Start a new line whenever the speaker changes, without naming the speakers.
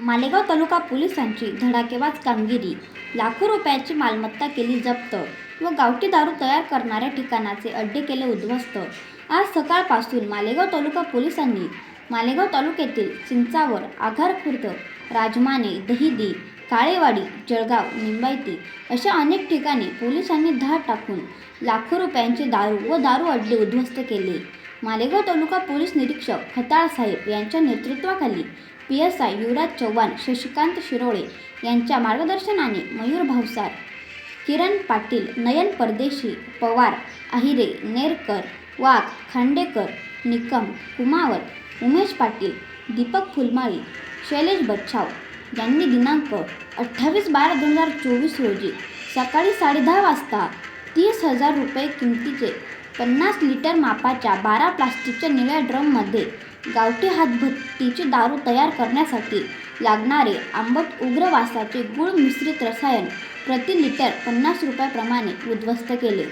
मालेगाव तालुका पोलिसांची धडाकेबाज कामगिरी लाखो रुपयाची मालमत्ता केली जप्त व गावठी दारू तयार करणाऱ्या ठिकाणाचे अड्डे केले उद्ध्वस्त. आज सकाळपासून मालेगाव तालुका पोलिसांनी मालेगाव तालुक्यातील चिंचावर आघार खुर्द राजमाने दहिदी काळेवाडी जळगाव निंबायती अशा अनेक ठिकाणी पोलिसांनी धाड टाकून लाखो रुपयांचे दारू व दारू अड्डे उद्ध्वस्त केले. मालेगाव तालुका पोलीस निरीक्षक हताळ साहेब यांच्या नेतृत्वाखाली P S I Yuvraj Chavan Shashikant Shirole यांच्या मार्गदर्शनाने मयूर भावसार किरण पाटील नयन परदेशी पवार अहिरे नेरकर वाघ खांडेकर निकम कुमावत उमेश पाटील दीपक फुलमाळी शैलेश बच्छाव यांनी दिनांक अठ्ठावीस बारा दोन हजार चोवीस रोजी सकाळी साडेदहा वाजता तीस हजार रुपये किमतीचे पन्नास लिटर मापाच्या बारा प्लास्टिकच्या निळ्या ड्रममध्ये गावठी हातभट्टीची दारू तयार करण्यासाठी लागणारे आंबट उग्र वासाचे गुळ मिश्रित रसायन प्रति लिटर पन्नास रुपयाप्रमाणे उद्ध्वस्त केले.